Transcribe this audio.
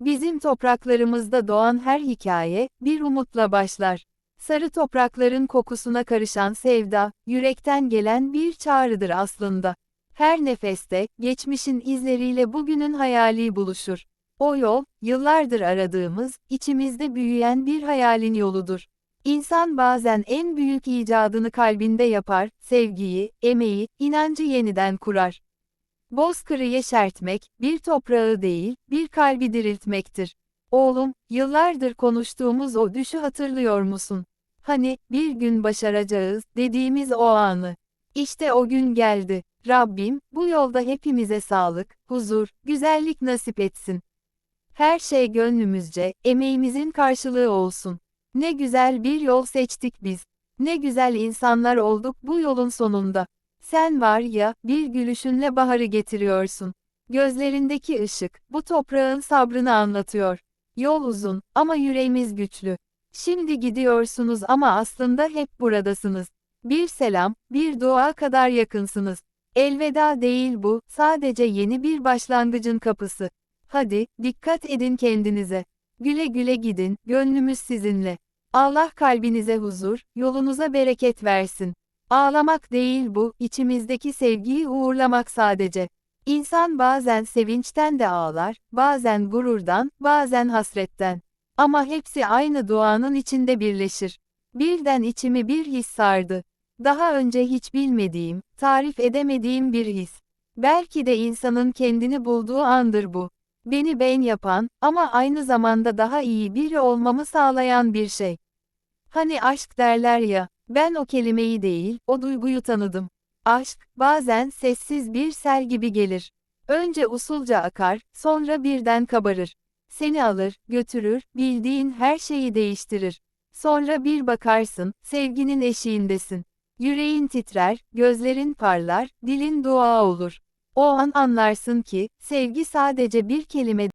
Bizim topraklarımızda doğan her hikaye, bir umutla başlar. Sarı toprakların kokusuna karışan sevda, yürekten gelen bir çağrıdır aslında. Her nefeste, geçmişin izleriyle bugünün hayali buluşur. O yol, yıllardır aradığımız, içimizde büyüyen bir hayalin yoludur. İnsan bazen en büyük icadını kalbinde yapar, sevgiyi, emeği, inancı yeniden kurar. Bozkır'ı yeşertmek, bir toprağı değil, bir kalbi diriltmektir. Oğlum, yıllardır konuştuğumuz o düşü hatırlıyor musun? Hani, bir gün başaracağız, dediğimiz o anı. İşte o gün geldi. Rabbim, bu yolda hepimize sağlık, huzur, güzellik nasip etsin. Her şey gönlümüzce, emeğimizin karşılığı olsun. Ne güzel bir yol seçtik biz. Ne güzel insanlar olduk bu yolun sonunda. Sen var ya, bir gülüşünle baharı getiriyorsun. Gözlerindeki ışık, bu toprağın sabrını anlatıyor. Yol uzun, ama yüreğimiz güçlü. Şimdi gidiyorsunuz ama aslında hep buradasınız. Bir selam, bir dua kadar yakınsınız. Elveda değil bu, sadece yeni bir başlangıcın kapısı. Hadi, dikkat edin kendinize. Güle güle gidin, gönlümüz sizinle. Allah kalbinize huzur, yolunuza bereket versin. Ağlamak değil bu, içimizdeki sevgiyi uğurlamak sadece. İnsan bazen sevinçten de ağlar, bazen gururdan, bazen hasretten. Ama hepsi aynı duanın içinde birleşir. Birden içimi bir his sardı. Daha önce hiç bilmediğim, tarif edemediğim bir his. Belki de insanın kendini bulduğu andır bu. Beni ben yapan ama aynı zamanda daha iyi biri olmamı sağlayan bir şey. Hani aşk derler ya, ben o kelimeyi değil, o duyguyu tanıdım. Aşk, bazen sessiz bir sel gibi gelir. Önce usulca akar, sonra birden kabarır. Seni alır, götürür, bildiğin her şeyi değiştirir. Sonra bir bakarsın, sevginin eşiğindesin. Yüreğin titrer, gözlerin parlar, dilin dua olur. O an anlarsın ki, sevgi sadece bir kelime